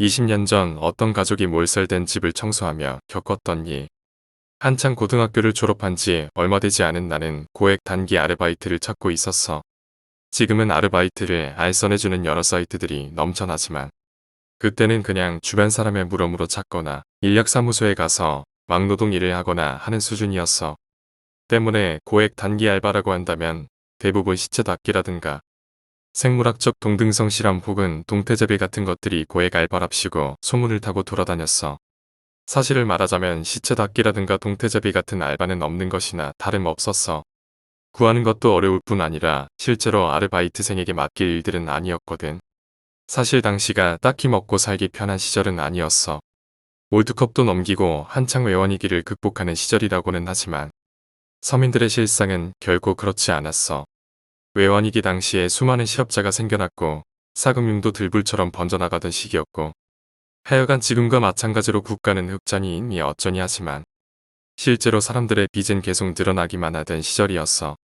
20년 전 어떤 가족이 몰살된 집을 청소하며 겪었던 일. 한창 고등학교를 졸업한 지 얼마 되지 않은 나는 고액 단기 아르바이트를 찾고 있었어. 지금은 아르바이트를 알선해주는 여러 사이트들이 넘쳐나지만 그때는 그냥 주변 사람의 물어물어 찾거나 인력사무소에 가서 막노동 일을 하거나 하는 수준이었어. 때문에 고액 단기 알바라고 한다면 대부분 시체 닦기라든가 생물학적 동등성 실험 혹은 동태제비 같은 것들이 고액 알바랍시고 소문을 타고 돌아다녔어. 사실을 말하자면 시체 닦기라든가 동태제비 같은 알바는 없는 것이나 다름없었어. 구하는 것도 어려울 뿐 아니라 실제로 아르바이트생에게 맡길 일들은 아니었거든. 사실 당시가 딱히 먹고 살기 편한 시절은 아니었어. 월드컵도 넘기고 한창 외환위기를 극복하는 시절이라고는 하지만 서민들의 실상은 결코 그렇지 않았어. 외환위기 당시에 수많은 실업자가 생겨났고 사금융도 들불처럼 번져나가던 시기였고 하여간 지금과 마찬가지로 국가는 흑자니 어쩌니 하지만 실제로 사람들의 빚은 계속 늘어나기만 하던 시절이었어.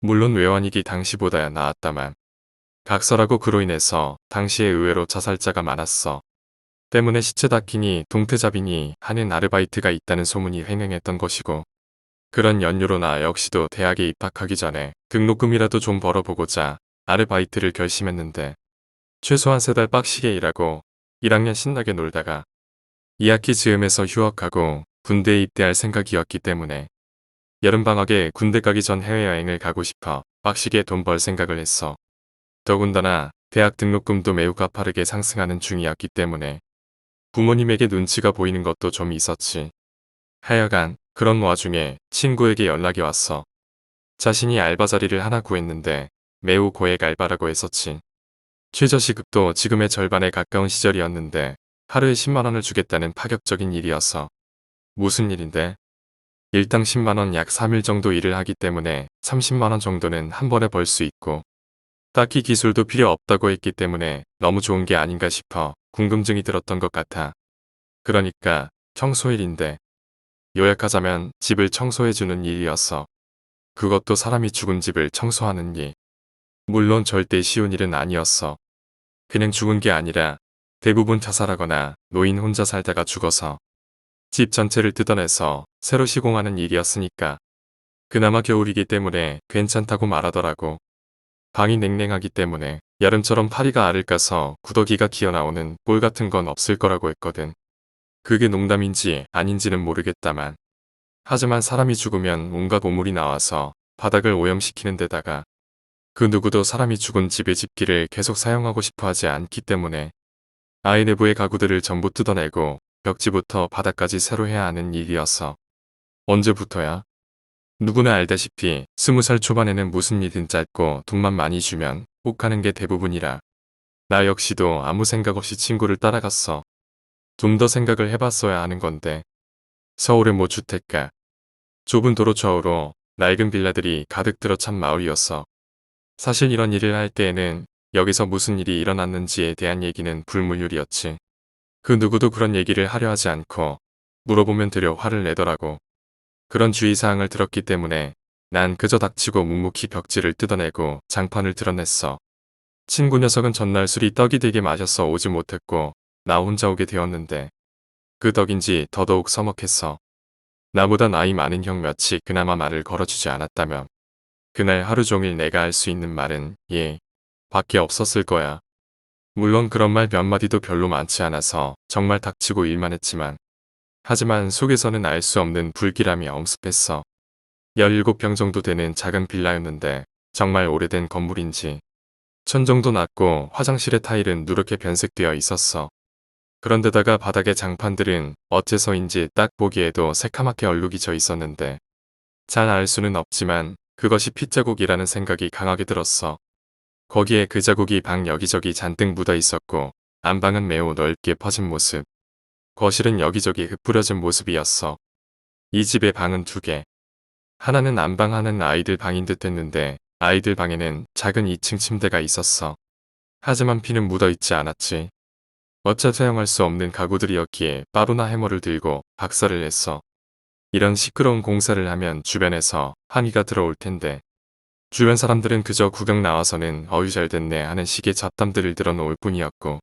물론 외환위기 당시보다야 나았다만 각설하고 그로 인해서 당시에 의외로 자살자가 많았어. 때문에 시체 닦이니 동태잡이니 하는 아르바이트가 있다는 소문이 횡행했던 것이고 그런 연유로 나 역시도 대학에 입학하기 전에 등록금이라도 좀 벌어보고자 아르바이트를 결심했는데 최소한 세 달 빡시게 일하고 1학년 신나게 놀다가 2학기 즈음에서 휴학하고 군대에 입대할 생각이었기 때문에 여름방학에 군대 가기 전 해외여행을 가고 싶어 빡시게 돈 벌 생각을 했어. 더군다나 대학 등록금도 매우 가파르게 상승하는 중이었기 때문에 부모님에게 눈치가 보이는 것도 좀 있었지. 하여간 그런 와중에 친구에게 연락이 왔어. 자신이 알바 자리를 하나 구했는데 매우 고액 알바라고 했었지. 최저시급도 지금의 절반에 가까운 시절이었는데 하루에 10만원을 주겠다는 파격적인 일이었어. 무슨 일인데? 일당 10만원 약 3일 정도 일을 하기 때문에 30만원 정도는 한 번에 벌 수 있고 딱히 기술도 필요 없다고 했기 때문에 너무 좋은 게 아닌가 싶어 궁금증이 들었던 것 같아. 그러니까 청소일인데 요약하자면 집을 청소해주는 일이었어. 그것도 사람이 죽은 집을 청소하는 일. 물론 절대 쉬운 일은 아니었어. 그냥 죽은 게 아니라 대부분 자살하거나 노인 혼자 살다가 죽어서 집 전체를 뜯어내서 새로 시공하는 일이었으니까. 그나마 겨울이기 때문에 괜찮다고 말하더라고. 방이 냉랭하기 때문에 여름처럼 파리가 알을 까서 구더기가 기어나오는 볼 같은 건 없을 거라고 했거든. 그게 농담인지 아닌지는 모르겠다만. 하지만 사람이 죽으면 온갖 오물이 나와서 바닥을 오염시키는 데다가 그 누구도 사람이 죽은 집의 집기를 계속 사용하고 싶어 하지 않기 때문에 아이 내부의 가구들을 전부 뜯어내고 벽지부터 바닥까지 새로 해야 하는 일이었어. 언제부터야? 누구나 알다시피 스무 살 초반에는 무슨 일든 짧고 돈만 많이 주면 혹하는 게 대부분이라. 나 역시도 아무 생각 없이 친구를 따라갔어. 좀 더 생각을 해봤어야 하는 건데. 서울의 모 주택가. 좁은 도로 좌우로 낡은 빌라들이 가득 들어찬 마을이었어. 사실 이런 일을 할 때에는 여기서 무슨 일이 일어났는지에 대한 얘기는 불문율이었지. 그 누구도 그런 얘기를 하려 하지 않고 물어보면 되려 화를 내더라고. 그런 주의사항을 들었기 때문에 난 그저 닥치고 묵묵히 벽지를 뜯어내고 장판을 드러냈어. 친구 녀석은 전날 술이 떡이 되게 마셔서 오지 못했고 나 혼자 오게 되었는데 그 덕인지 더더욱 서먹했어. 나보다 나이 많은 형 몇이 그나마 말을 걸어주지 않았다면 그날 하루 종일 내가 할 수 있는 말은 예, 밖에 없었을 거야. 물론 그런 말 몇 마디도 별로 많지 않아서 정말 닥치고 일만 했지만 하지만 속에서는 알 수 없는 불길함이 엄습했어. 17평 정도 되는 작은 빌라였는데 정말 오래된 건물인지 천 정도 낮고 화장실의 타일은 누렇게 변색되어 있었어. 그런데다가 바닥의 장판들은 어째서인지 딱 보기에도 새카맣게 얼룩이 져 있었는데 잘 알 수는 없지만 그것이 핏자국이라는 생각이 강하게 들었어. 거기에 그 자국이 방 여기저기 잔뜩 묻어 있었고 안방은 매우 넓게 퍼진 모습. 거실은 여기저기 흩뿌려진 모습이었어. 이 집의 방은 두 개. 하나는 안방 하는 아이들 방인 듯 했는데 아이들 방에는 작은 2층 침대가 있었어. 하지만 피는 묻어 있지 않았지. 어차 사용할 수 없는 가구들이었기에 빠루나 해머를 들고 박살을 냈어. 이런 시끄러운 공사를 하면 주변에서 항의가 들어올 텐데 주변 사람들은 그저 구경 나와서는 어유 잘 됐네 하는 식의 잡담들을 들어놓을 뿐이었고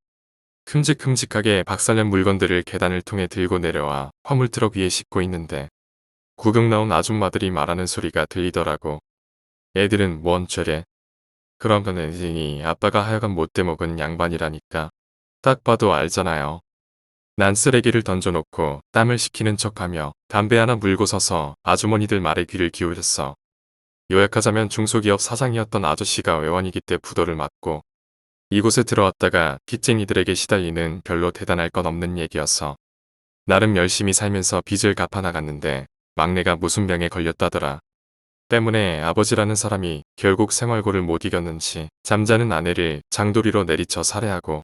큼직큼직하게 박살낸 물건들을 계단을 통해 들고 내려와 화물트럭 위에 싣고 있는데 구경 나온 아줌마들이 말하는 소리가 들리더라고. 애들은 뭔 죄래? 그런 건 애들이 아빠가 하여간 못돼 먹은 양반이라니까. 딱 봐도 알잖아요. 난 쓰레기를 던져놓고 땀을 식히는 척하며 담배 하나 물고 서서 아주머니들 말에 귀를 기울였어. 요약하자면 중소기업 사장이었던 아저씨가 외환위기 때 부도를 맞고 이곳에 들어왔다가 빚쟁이들에게 시달리는 별로 대단할 건 없는 얘기였어. 나름 열심히 살면서 빚을 갚아 나갔는데 막내가 무슨 병에 걸렸다더라. 때문에 아버지라는 사람이 결국 생활고를 못 이겼는지 잠자는 아내를 장도리로 내리쳐 살해하고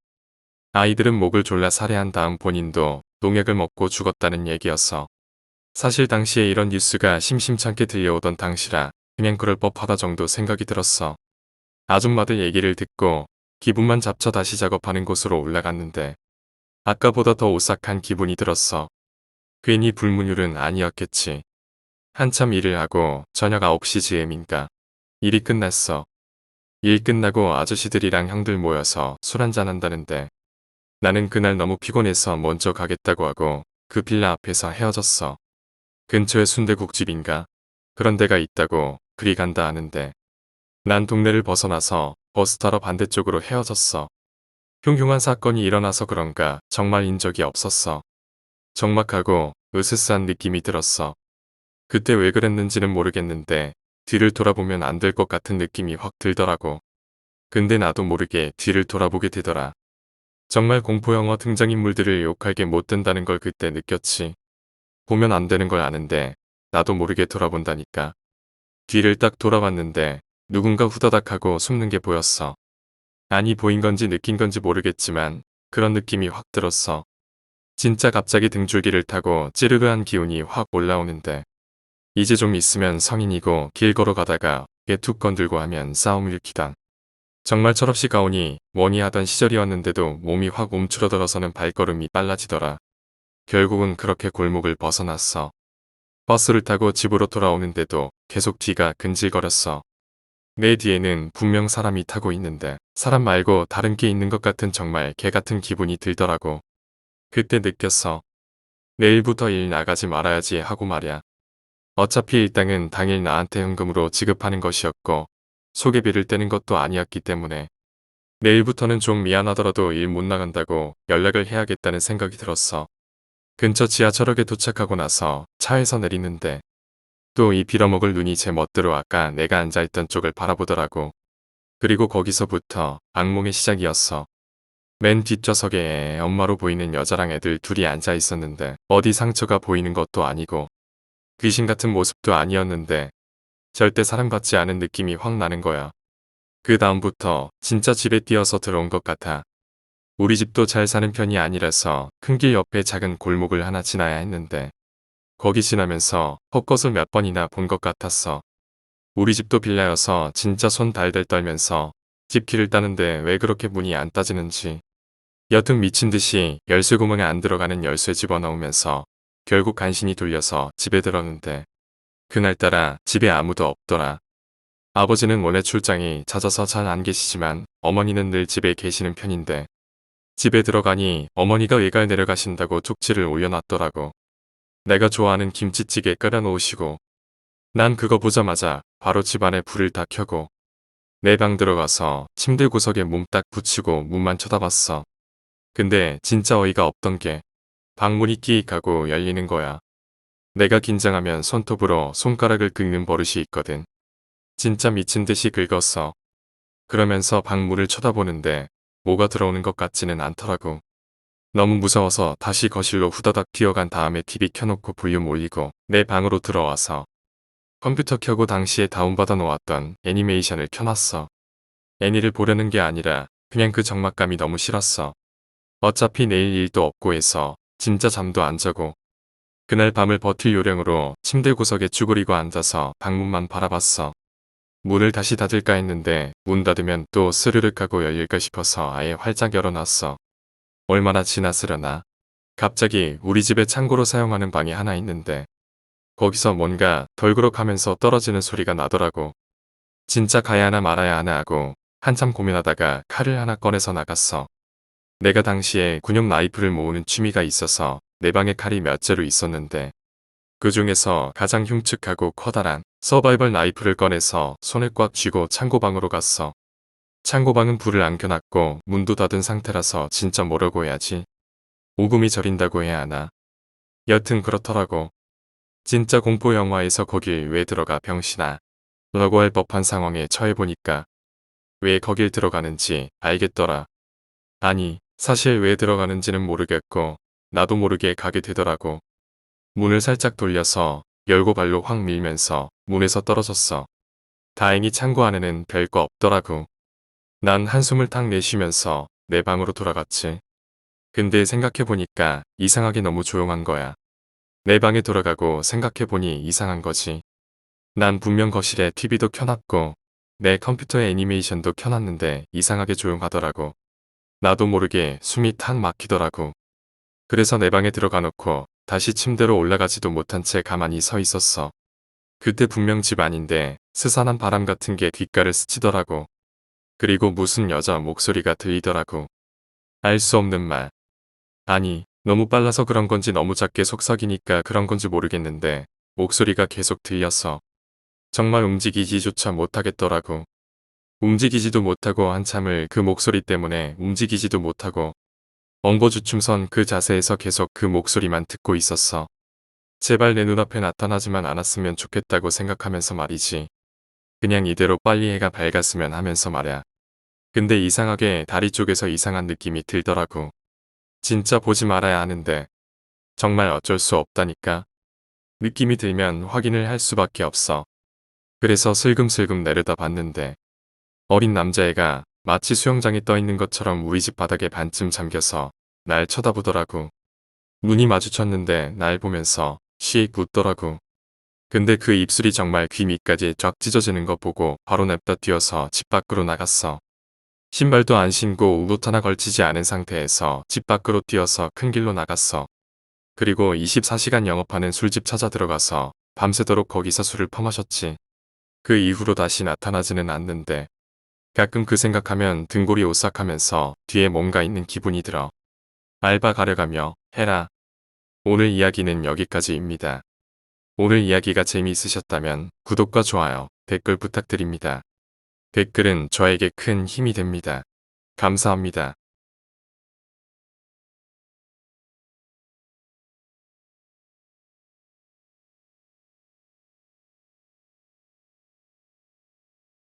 아이들은 목을 졸라 살해한 다음 본인도 농약을 먹고 죽었다는 얘기였어. 사실 당시에 이런 뉴스가 심심찮게 들려오던 당시라 그냥 그럴 법하다 정도 생각이 들었어. 아줌마들 얘기를 듣고 기분만 잡쳐 다시 작업하는 곳으로 올라갔는데 아까보다 더 오싹한 기분이 들었어. 괜히 불문율은 아니었겠지. 한참 일을 하고 저녁 9시 즈음인가 일이 끝났어. 일 끝나고 아저씨들이랑 형들 모여서 술 한잔 한다는데 나는 그날 너무 피곤해서 먼저 가겠다고 하고 그 빌라 앞에서 헤어졌어. 근처에 순대국집인가 그런 데가 있다고 그리 간다 하는데 난 동네를 벗어나서 버스 타러 반대쪽으로 헤어졌어. 흉흉한 사건이 일어나서 그런가 정말 인 적이 없었어. 적막하고 으스스한 느낌이 들었어. 그때 왜 그랬는지는 모르겠는데 뒤를 돌아보면 안 될 것 같은 느낌이 확 들더라고. 근데 나도 모르게 뒤를 돌아보게 되더라. 정말 공포영화 등장인물들을 욕할 게못 된다는 걸 그때 느꼈지. 보면 안 되는 걸 아는데 나도 모르게 돌아본다니까. 뒤를 딱 돌아봤는데 누군가 후다닥 하고 숨는 게 보였어. 아니 보인 건지 느낀 건지 모르겠지만 그런 느낌이 확 들었어. 진짜 갑자기 등줄기를 타고 찌르르한 기운이 확 올라오는데 이제 좀 있으면 성인이고 길 걸어가다가 개툭 건들고 하면 싸움 일기당. 정말 철없이 가오니 뭐니 하던 시절이었는데도 몸이 확 움츠러들어서는 발걸음이 빨라지더라. 결국은 그렇게 골목을 벗어났어. 버스를 타고 집으로 돌아오는데도 계속 뒤가 근질거렸어. 내 뒤에는 분명 사람이 타고 있는데 사람 말고 다른 게 있는 것 같은 정말 개 같은 기분이 들더라고. 그때 느꼈어. 내일부터 일 나가지 말아야지 하고 말야. 어차피 일당은 당일 나한테 현금으로 지급하는 것이었고 소개비를 떼는 것도 아니었기 때문에 내일부터는 좀 미안하더라도 일 못 나간다고 연락을 해야겠다는 생각이 들었어. 근처 지하철역에 도착하고 나서 차에서 내리는데 또 이 빌어먹을 눈이 제 멋대로 아까 내가 앉아있던 쪽을 바라보더라고. 그리고 거기서부터 악몽의 시작이었어. 맨 뒷좌석에 엄마로 보이는 여자랑 애들 둘이 앉아 있었는데 어디 상처가 보이는 것도 아니고 귀신 같은 모습도 아니었는데 절대 사랑받지 않은 느낌이 확 나는 거야. 그 다음부터 진짜 집에 뛰어서 들어온 것 같아. 우리 집도 잘 사는 편이 아니라서 큰 길 옆에 작은 골목을 하나 지나야 했는데 거기 지나면서 헛것을 몇 번이나 본 것 같았어. 우리 집도 빌라여서 진짜 손 달달 떨면서 집 키를 따는데 왜 그렇게 문이 안 따지는지. 여튼 미친 듯이 열쇠 구멍에 안 들어가는 열쇠 집어넣으면서 결국 간신히 돌려서 집에 들었는데 그날따라 집에 아무도 없더라. 아버지는 원래 출장이 잦아서 잘 안 계시지만 어머니는 늘 집에 계시는 편인데 집에 들어가니 어머니가 외갈 내려가신다고 쪽지를 올려놨더라고. 내가 좋아하는 김치찌개 끓여놓으시고 난 그거 보자마자 바로 집안에 불을 다 켜고 내 방 들어가서 침대 구석에 몸 딱 붙이고 문만 쳐다봤어. 근데 진짜 어이가 없던 게 방문이 끼익하고 열리는 거야. 내가 긴장하면 손톱으로 손가락을 긁는 버릇이 있거든. 진짜 미친 듯이 긁었어. 그러면서 방문을 쳐다보는데 뭐가 들어오는 것 같지는 않더라고. 너무 무서워서 다시 거실로 후다닥 뛰어간 다음에 TV 켜놓고 볼륨 올리고 내 방으로 들어와서 컴퓨터 켜고 당시에 다운받아 놓았던 애니메이션을 켜놨어. 애니를 보려는 게 아니라 그냥 그 적막감이 너무 싫었어. 어차피 내일 일도 없고 해서 진짜 잠도 안 자고 그날 밤을 버틸 요령으로 침대 구석에 쭈그리고 앉아서 방문만 바라봤어. 문을 다시 닫을까 했는데 문 닫으면 또 스르륵 하고 열릴까 싶어서 아예 활짝 열어놨어. 얼마나 지났으려나. 갑자기 우리 집에 창고로 사용하는 방이 하나 있는데 거기서 뭔가 덜그럭하면서 떨어지는 소리가 나더라고. 진짜 가야 하나 말아야 하나 하고 한참 고민하다가 칼을 하나 꺼내서 나갔어. 내가 당시에 군용 라이플을 모으는 취미가 있어서 내 방에 칼이 몇 재로 있었는데 그 중에서 가장 흉측하고 커다란 서바이벌 라이플을 꺼내서 손에 꽉 쥐고 창고방으로 갔어. 창고방은 불을 안 켜놨고 문도 닫은 상태라서 진짜 뭐라고 해야지. 오금이 저린다고 해야 하나. 여튼 그렇더라고. 진짜 공포 영화에서 거길 왜 들어가 병신아. 라고 할 법한 상황에 처해보니까 왜 거길 들어가는지 알겠더라. 아니, 사실 왜 들어가는지는 모르겠고 나도 모르게 가게 되더라고. 문을 살짝 돌려서 열고 발로 확 밀면서 문에서 떨어졌어. 다행히 창고 안에는 별거 없더라고. 난 한숨을 탁 내쉬면서 내 방으로 돌아갔지. 근데 생각해보니까 이상하게 너무 조용한 거야. 내 방에 돌아가고 생각해보니 이상한 거지. 난 분명 거실에 TV도 켜놨고 내 컴퓨터에 애니메이션도 켜놨는데 이상하게 조용하더라고. 나도 모르게 숨이 탁 막히더라고. 그래서 내 방에 들어가 놓고 다시 침대로 올라가지도 못한 채 가만히 서 있었어. 그때 분명 집 안인데 스산한 바람 같은 게 귓가를 스치더라고. 그리고 무슨 여자 목소리가 들리더라고. 알 수 없는 말. 아니, 너무 빨라서 그런 건지 너무 작게 속삭이니까 그런 건지 모르겠는데 목소리가 계속 들렸어. 정말 움직이지조차 못하겠더라고. 움직이지도 못하고 한참을 그 목소리 때문에 움직이지도 못하고 엉거주춤선 그 자세에서 계속 그 목소리만 듣고 있었어. 제발 내 눈앞에 나타나지만 않았으면 좋겠다고 생각하면서 말이지. 그냥 이대로 빨리 해가 밝았으면 하면서 말야. 근데 이상하게 다리 쪽에서 이상한 느낌이 들더라고. 진짜 보지 말아야 하는데 정말 어쩔 수 없다니까. 느낌이 들면 확인을 할 수밖에 없어. 그래서 슬금슬금 내려다 봤는데 어린 남자애가 마치 수영장에 떠 있는 것처럼 우리 집 바닥에 반쯤 잠겨서 날 쳐다보더라고. 눈이 마주쳤는데 날 보면서 씩 웃더라고. 근데 그 입술이 정말 귀 밑까지 쫙 찢어지는 거 보고 바로 냅다 뛰어서 집 밖으로 나갔어. 신발도 안 신고 옷 하나 걸치지 않은 상태에서 집 밖으로 뛰어서 큰 길로 나갔어. 그리고 24시간 영업하는 술집 찾아 들어가서 밤새도록 거기서 술을 퍼마셨지. 그 이후로 다시 나타나지는 않는데 가끔 그 생각하면 등골이 오싹하면서 뒤에 뭔가 있는 기분이 들어. 알바 가려가며 해라. 오늘 이야기는 여기까지입니다. 오늘 이야기가 재미있으셨다면 구독과 좋아요, 댓글 부탁드립니다. 댓글은 저에게 큰 힘이 됩니다. 감사합니다.